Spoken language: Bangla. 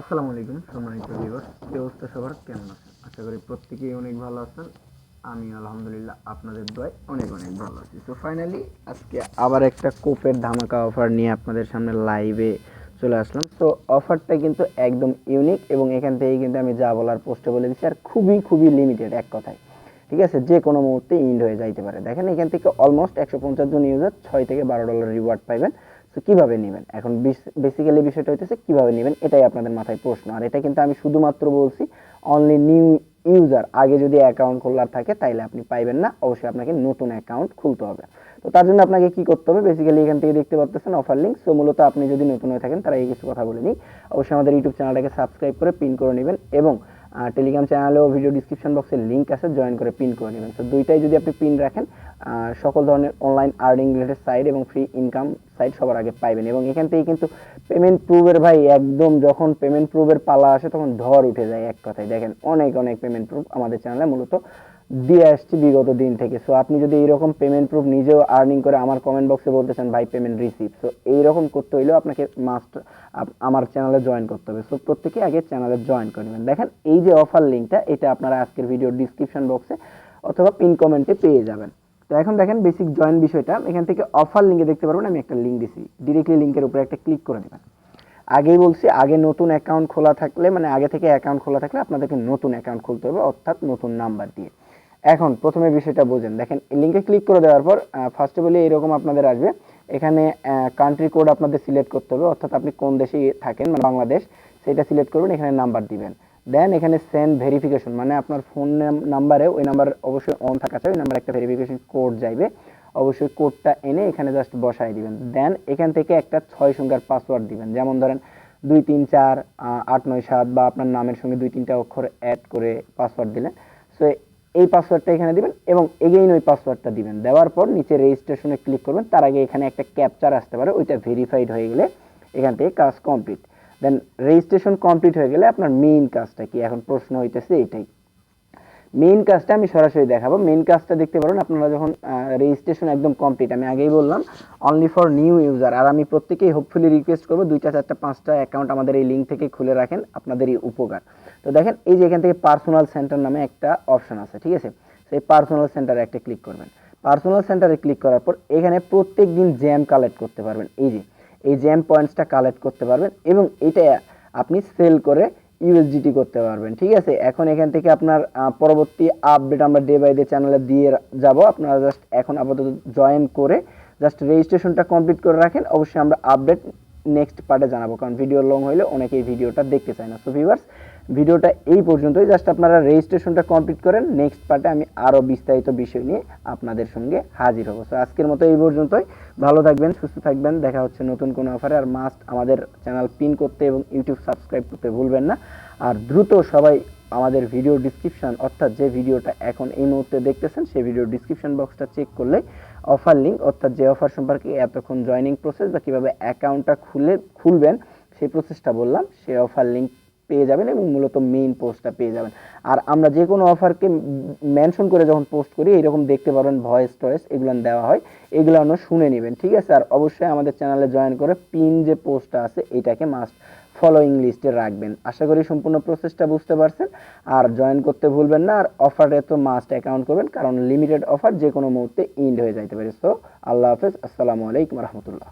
আসসালামু আলাইকুম সম্মানিত ভিউয়ার্স, কি অবস্থা সবার? কেমন আছেন? আশা করি প্রত্যেকেই অনেক ভালো আছেন। আমি আলহামদুলিল্লাহ আপনাদের দোয়ায় অনেক অনেক ভালো আছি। তো ফাইনালি আজকে আবার একটা কোপের ধামাকা অফার নিয়ে আপনাদের সামনে লাইভে চলে আসলাম। তো অফারটা কিন্তু একদম ইউনিক এবং এখান থেকেই কিন্তু আমি যা বলার পোস্টে বলে দিচ্ছি, আর খুবই খুবই লিমিটেড এক কথায়। ঠিক আছে? যে কোনো মুহূর্তে ইন্ড হয়ে যাইতে পারে। দেখেন এখান থেকে অলমোস্ট একশো পঞ্চাশ জন ইউজার ছয় থেকে বারো ডলার রিওয়ার্ড পাইবেন। তো কীভাবে নেবেন? এখন বেসিক্যালি বিষয়টা হইতেছে কীভাবে নেবেন? এটাই আপনাদের মাথায় প্রশ্ন। আর এটা কিন্তু আমি শুধুমাত্র বলছি অনলি নিউ ইউজার আগে যদি অ্যাকাউন্ট খোলার থাকে, তাইলে আপনি পাইবেন না। অবশ্যই আপনাকে নতুন অ্যাকাউন্ট খুলতে হবে। তো তার জন্য আপনাকে কি করতে হবে? বেসিক্যালি এখান থেকে দেখতে পাচ্ছেন অফার লিঙ্ক সো মূলত আপনি যদি নতুন হয়ে থাকেন, তারা এই কিছু কথা বলে নিই। অবশ্যই আমাদের ইউটিউব চ্যানেলটাকে সাবস্ক্রাইব করে পিন করে নেবেন এবং টেলিগ্রাম চ্যানেলেও ভিডিও ডিসক্রিপশন বক্সে লিঙ্ক আছে জয়েন করে পিন করে নেবেন। তো দুইটাই যদি আপনি পিন রাখেন সকল ধরনের অনলাইন আর্নিং রিলেটেড সাইট এবং ফ্রি ইনকাম সাইট সবার আগে পাইবেন। এবং এখান থেকে কিন্তু পেমেন্ট প্রুফের ভাই, একদম যখন পেমেন্ট প্রুফের পালা আসে, তখন ধর উঠে যায় এক কথায়। দেখেন অনেক অনেক পেমেন্ট প্রুফ আমাদের চ্যানেলে মূলত দিয়ে আসছি বিগত দিন থেকে। সো আপনি যদি এইরকম পেমেন্ট প্রুফ নিজেও আর্নিং করে আমার কমেন্ট বক্সে বলতে চান ভাই পেমেন্ট রিসিভ সো এইরকম করতে হইলেও আপনাকে মাস্ট আমার চ্যানেলে জয়েন করতে হবে। সো প্রত্যেকে আগে চ্যানেলে জয়েন করে নেবেন। দেখেন, এই যে অফার লিঙ্কটা এটা আপনারা আজকের ভিডিওর ডিসক্রিপশন বক্সে অথবা পিন কমেন্টে পেয়ে যাবেন। তো এখন দেখেন বেসিক জয়েন বিষয়টা। এখান থেকে অফার লিঙ্কে দেখতে পারবেন, আমি একটা লিঙ্ক দিছি। ডিরেক্টলি লিঙ্কের উপরে একটা ক্লিক করে দেবেন। আগেই বলছি, আগে নতুন অ্যাকাউন্ট খোলা থাকলে মানে আগে থেকে অ্যাকাউন্ট খোলা থাকলে আপনাদেরকে নতুন অ্যাকাউন্ট খুলতে হবে, অর্থাৎ নতুন নাম্বার দিয়ে। এখন প্রথমে বিষয়টা বোঝেন। দেখেন লিঙ্কে ক্লিক করে দেওয়ার পর ফার্স্ট অফ অল এরকম আপনাদের আসবে। এখানে কান্ট্রি কোড আপনাদের সিলেক্ট করতে হবে, অর্থাৎ আপনি কোন দেশে থাকেন মানে বাংলাদেশ, সেটা সিলেক্ট করবেন, এখানে নাম্বার দিবেন। দেন এখানে সেন্ড ভেরিফিকেশন মানে আপনার ফোন নাম্বারে ওই নাম্বার অবশ্যই অন থাকা চাই, ওই নাম্বার একটা ভেরিফিকেশন কোড যাইবে। অবশ্যই কোডটা এনে এখানে জাস্ট বসাই দিবেন। দেন এখান থেকে একটা ছয় সংখ্যার পাসওয়ার্ড দিবেন। যেমন ধরেন, দুই তিন চার আট নয় সাত, বা আপনার নামের সঙ্গে দুই তিনটা অক্ষর অ্যাড করে পাসওয়ার্ড দিলেন। সো এই পাসওয়ার্ডটা এখানে দিবেন এবং এগেইন ওই পাসওয়ার্ডটা দিবেন। দেওয়ার পর নিচে রেজিস্ট্রেশনে ক্লিক করবেন, তার আগে এখানে একটা ক্যাপচার আসতে পারে, ওইটা ভেরিফাইড হয়ে গেলে এখান থেকে কাজ কমপ্লিট দেন রেজিস্ট্রেশন কমপ্লিট হয়ে গেলে আপনার মেইন কাজটা কি? এখন প্রশ্ন হইতেছে এটাই মেইন কাজটা আমি সরাসরি দেখাবো। মেইন কাজটা দেখতে পারেন, আপনারা যখন রেজিস্ট্রেশন একদম কমপ্লিট আমি আগেই বললাম অনলি ফর নিউ ইউজার আর আমি প্রত্যেকেই হোপফুলি রিকোয়েস্ট করব, দুইটা, চারটা, পাঁচটা অ্যাকাউন্ট আমাদের এই লিঙ্ক থেকে খুলে রাখেন, আপনাদেরই উপকার। তো দেখেন, এই যে এখান থেকে পার্সোনাল সেন্টার নামে একটা অপশন আছে, ঠিক আছে? সেই পার্সোনাল সেন্টারে একটা ক্লিক করবেন। পার্সোনাল সেন্টারে ক্লিক করার পর, এখানে প্রত্যেক দিন জ্যাম কালেক্ট করতে পারবেন। এই যে, এই জ্যাম পয়েন্টসটা কালেক্ট করতে পারবেন, এবং এটা আপনি সেল করে ইউএসডিটি করতে পারবেন, ঠিক আছে? এখন এখান থেকে আপনার পরবর্তী আপডেট আমরা ডে বাই ডে চ্যানেলে দিয়ে যাব। আপনারা জাস্ট এখন আপাতত জয়েন করে জাস্ট রেজিস্ট্রেশনটা কমপ্লিট করে রাখেন। অবশ্যই আমরা আপডেট নেক্সট পার্টে জানাব, কারণ ভিডিও লং হলে অনেকেই ভিডিওটা দেখতে চায় না। সো ভিউয়ার্স ভিডিওটা এই পর্যন্তই। জাস্ট আপনারা রেজিস্ট্রেশনটা কমপ্লিট করেন নেক্সট পার্টে আমি আরও বিস্তারিত বিষয় নিয়ে আপনাদের সঙ্গে হাজির হব। সো আজকের মতো এই পর্যন্তই। ভালো থাকবেন, সুস্থ থাকবেন। দেখা হচ্ছে নতুন কোনো অফারে আর মাস্ট আমাদের চ্যানেল পিন করতে এবং ইউটিউব সাবস্ক্রাইব করতে ভুলবেন না। আর দ্রুত সবাই আমাদের ভিডিও ডিসক্রিপশন অর্থাৎ যে ভিডিওটা এখন এই মুহূর্তে দেখতেছেন, সেই ভিডিও ডিসক্রিপশন বক্সটা চেক করলে অফার লিঙ্ক অর্থাৎ যে অফার সম্পর্কে এতক্ষণ জয়নিং প্রসেস বা কীভাবে অ্যাকাউন্টটা খুলে, খুলবেন, সেই প্রসেসটা বললাম, সেই অফার লিঙ্ক পেয়ে যাবেন এবং মূলত মেইন পোস্টটা পেয়ে যাবেন। আর আমরা যে কোনো অফারকে মেনশন করে যখন পোস্ট করি এরকম দেখতে পারবেন ভয়েস টয়েস এগুলো দেওয়া হয় এগুলো শুনে নেবেন, ঠিক আছে? আর অবশ্যই আমাদের চ্যানেলে জয়েন করে পিন যে পোস্টটা আছে, এটাকে মাস্ট ফলোয়িং লিস্টে রাখবেন। আশা করি সম্পূর্ণ প্রসেসটা বুঝতে পারছেন। আর জয়েন করতে ভুলবেন না, আর অফারে তো মাস্ট অ্যাকাউন্ট করবেন, কারণ লিমিটেড অফার যে কোনো মুহূর্তে ইন্ড হয়ে যাইতে পারে। সো আল্লাহ হাফেজ, আসসালামু আলাইকুম রহমতুল্লাহ।